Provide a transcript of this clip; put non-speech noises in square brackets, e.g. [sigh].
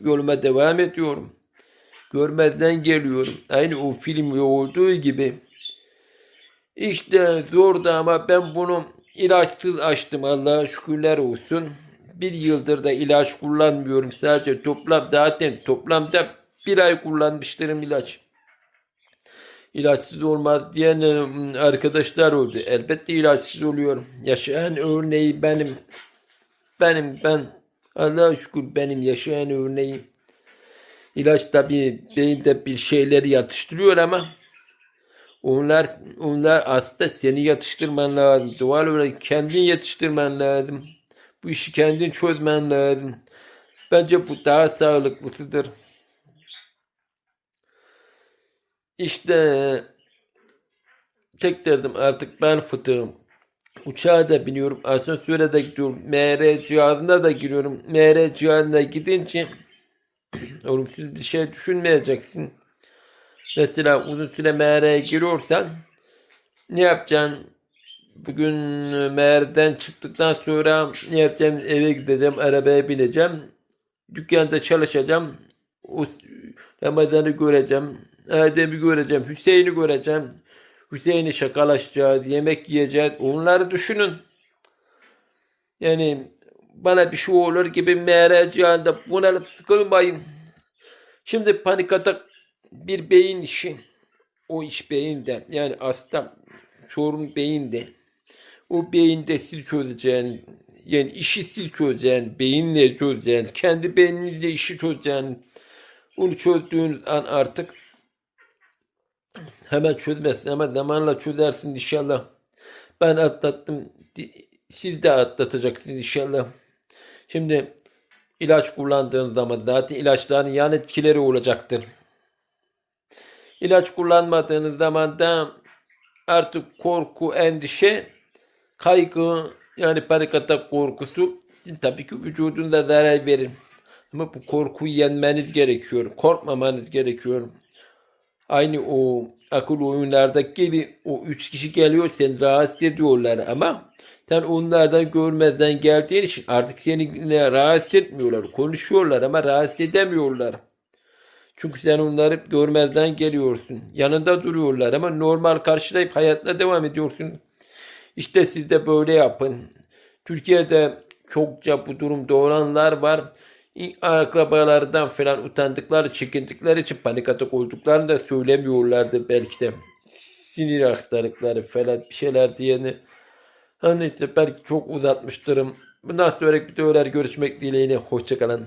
yoluma devam ediyorum. Görmezden geliyorum. Aynı o filmde olduğu gibi. İşte zordu ama ben bunu ilaçsız açtım Allah'a şükürler olsun. Bir yıldır da ilaç kullanmıyorum. Sadece toplam zaten toplamda bir ay kullanmışlarım ilaç. İlaçsız olmaz diyen e, arkadaşlar oldu. Elbette ilaçsız oluyorum. Yaşayan örneği benim. Benim ben. Allah'a şükür benim yaşayan örneğim. İlaç tabi beyinde bir şeyleri yatıştırıyor ama onlar onlar aslında seni yatıştırman lazım. Doğal olarak kendin yatıştırman lazım. Bu işi kendin çözmen lazım. Bence bu daha sağlıklısıdır. İşte tek derdim artık ben fıtığım. Uçağa da biniyorum. Asansöre de gidiyorum. MR cihazına da giriyorum. MR cihazına gidince [clears throat] olumsuz bir şey düşünmeyeceksin. Mesela uzun süre MR'ye giriyorsan ne yapacaksın? Bugün MR'den çıktıktan sonra ne yapacağım? Eve gideceğim, arabaya bineceğim. Dükkanda çalışacağım. Ramazan'ı göreceğim. Adem'i göreceğim. Hüseyin'i göreceğim. Hüseyin'i şakalaşacağız. Yemek yiyeceğiz. Onları düşünün. Yani bana bir şey olur gibi mereceğinde bunalıp sıkılmayın. Şimdi panik atak bir beyin işi. O iş beyinde. Yani aslında sorun beyinde. O beyinde sil çözeceğin, yani işi sil çözeceğin, beyinle çözeceğin, kendi beyninle işi çözeceğin, onu çözdüğün an artık hemen çözmezsin ama zamanla çözersin inşallah. Ben atlattım. Siz de atlatacaksınız inşallah. Şimdi ilaç kullandığınız zaman zaten ilaçların yan etkileri olacaktır. İlaç kullanmadığınız zaman da artık korku, endişe, kaygı yani panik atak korkusu sizin tabii ki vücudunda zarar verir. Ama bu korkuyu yenmeniz gerekiyor. Korkmamanız gerekiyor. Aynı o akıl oyunlardaki gibi o üç kişi geliyor seni rahatsız ediyorlar ama sen onlardan görmezden geldiğin için artık seni rahatsız etmiyorlar. Konuşuyorlar ama rahatsız edemiyorlar. Çünkü sen onları görmezden geliyorsun. Yanında duruyorlar ama normal karşılayıp hayatına devam ediyorsun. İşte siz de böyle yapın. Türkiye'de çokça bu durumda olanlar var. Akrabalardan falan utandıkları, çekindikleri için panik atak olduklarını da söylemiyorlardı belki de. Sinir hastalıkları falan bir şeyler diyeni. Hani işte belki çok uzatmıştırım. Bundan sonraki videolar görüşmek dileğiyle. Hoşçakalın.